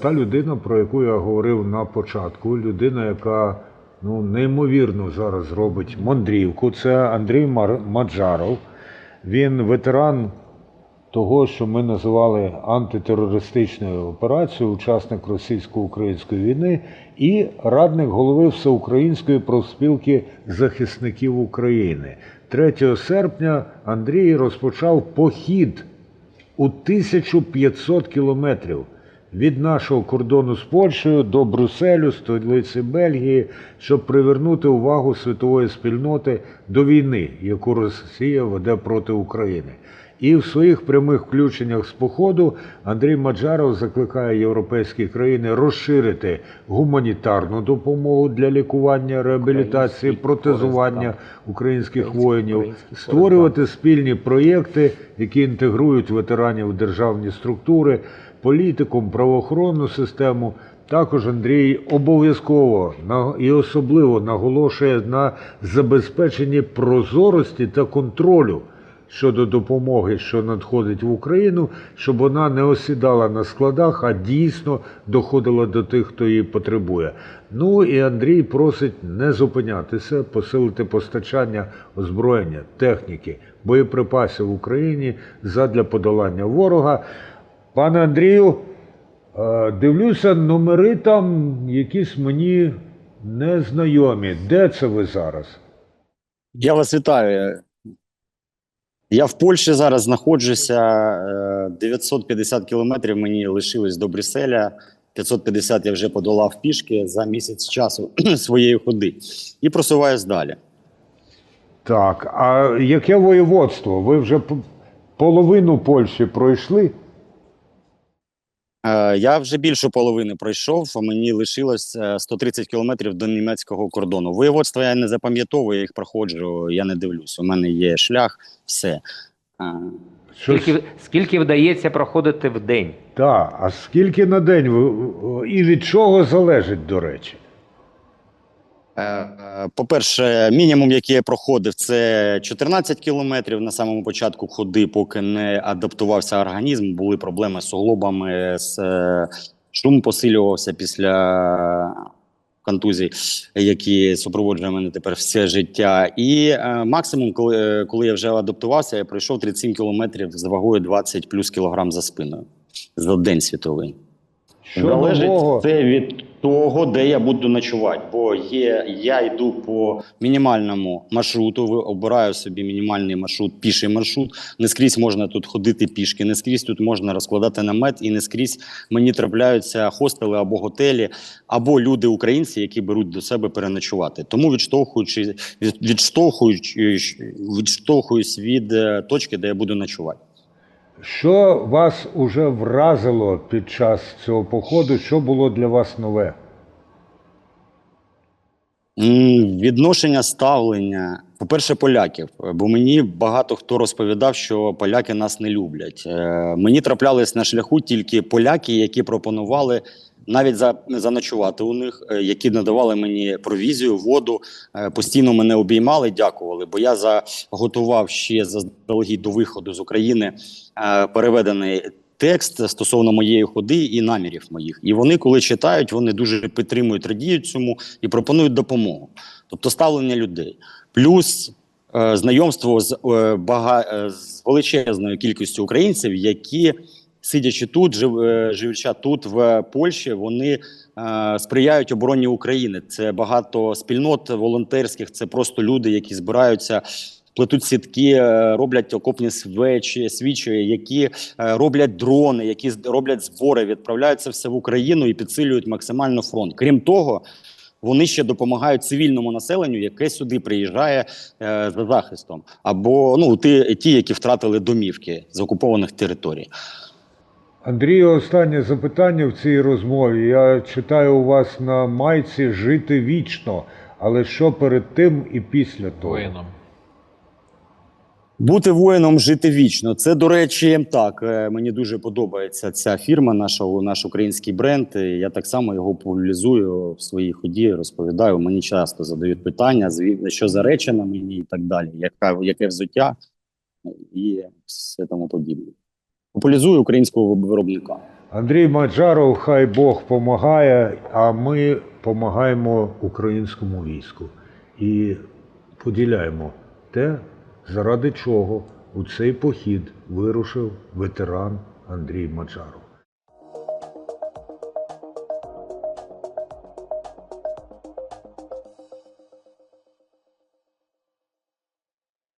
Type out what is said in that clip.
Та людина, про яку я говорив на початку, людина, яка ну, неймовірно зараз робить мандрівку, це Андрій Маджаров. Він ветеран того, що ми називали антитерористичною операцією, учасник російсько-української війни і радник голови Всеукраїнської профспілки захисників України. 3 серпня Андрій розпочав похід у 1500 кілометрів від нашого кордону з Польщею до Брюсселю, столиці Бельгії, щоб привернути увагу світової спільноти до війни, яку Росія веде проти України. І в своїх прямих включеннях з походу Андрій Маджаров закликає європейські країни розширити гуманітарну допомогу для лікування, реабілітації, протезування українських воїнів, створювати спільні проєкти, які інтегрують ветеранів в державні структури, політикум, правоохоронну систему. Також Андрій обов'язково і особливо наголошує на забезпеченні прозорості та контролю щодо допомоги, що надходить в Україну, щоб вона не осідала на складах, а дійсно доходила до тих, хто її потребує. Ну і Андрій просить не зупинятися, посилити постачання озброєння, техніки, боєприпасів в Україні задля подолання ворога. Пане Андрію, е, дивлюся, номери там якісь мені незнайомі. Де це ви зараз? Я вас вітаю. Я в Польщі зараз знаходжуся. е, 950 кілометрів мені лишилось до Брюсселя. 550 я вже подолав пішки за місяць часу своєї ходи і просуваюсь далі. Так, а яке воєводство? Ви вже половину Польщі пройшли? Е, Я вже більшу половини пройшов, а мені лишилось е, 130 кілометрів до німецького кордону. Воєводства я не запам'ятовую, я їх проходжу, я не дивлюсь. У мене є шлях, все. Е, Скільки, скільки вдається проходити в день? Так, а скільки на день і від чого залежить, до речі? Е, По-перше, мінімум, який я проходив, це 14 кілометрів на самому початку ходи, поки не адаптувався організм. Були проблеми з суглобами, з е, шум посилювався після контузій, які супроводжує мене тепер все життя. І е, максимум, коли, коли я вже адаптувався, я пройшов 37 кілометрів з вагою 20 плюс кілограм за спиною за день світовий. Що Залежить нового? це від того, де я буду ночувати. Бо є, я йду по мінімальному маршруту, ви- обираю собі мінімальний маршрут, піший маршрут. Не скрізь можна тут ходити пішки, не скрізь тут можна розкладати намет, і не скрізь мені трапляються хостели або готелі, або люди українці, які беруть до себе переночувати. Тому відштовхуючи від, відштовхуючи, відштовхуюсь від е, точки, де я буду ночувати. Що вас уже вразило під час цього походу? Що було для вас нове? Відношення ставлення, по-перше, поляків. Бо мені багато хто розповідав, що поляки нас не люблять. Е, мені траплялись на шляху тільки поляки, які пропонували навіть за заночувати у них, е, які надавали мені провізію, воду, е, постійно мене обіймали, дякували. Бо я заготував ще заздалегідь до виходу з України е, переведений текст стосовно моєї ходи і намірів моїх. І вони, коли читають, вони дуже підтримують, радіють цьому і пропонують допомогу. Тобто ставлення людей. Плюс знайомство з, бага, з величезною кількістю українців, які, сидячи тут, жив, е, живучи тут, в Польщі, вони е, сприяють обороні України. Це багато спільнот волонтерських, це просто люди, які збираються. Плетуть сітки, е, роблять окопні свечі, свічі, які роблять дрони, які роблять збори, відправляють це все в Україну і підсилюють максимально фронт. Крім того, вони ще допомагають цивільному населенню, яке сюди приїжджає е, за захистом, або ну ті, ті, які втратили домівки з окупованих територій. Андрію, останнє запитання в цій розмові. Я читаю у вас на майці жити вічно. Але що перед тим і після того? Воїном. Бути воїном, жити вічно. Це, до речі, так. е, Мені дуже подобається ця фірма, наша, наш український бренд. Я так само його популяризую в своїй ході, розповідаю. Мені часто задають питання, що за речі на мені і так далі, яка, яке взуття і все тому подібне. Популяризую українського виробника. Андрій Маджаров, хай Бог помагає, а ми допомагаємо українському війську і поділяємо те, заради чого у цей похід вирушив ветеран Андрій Маджаров.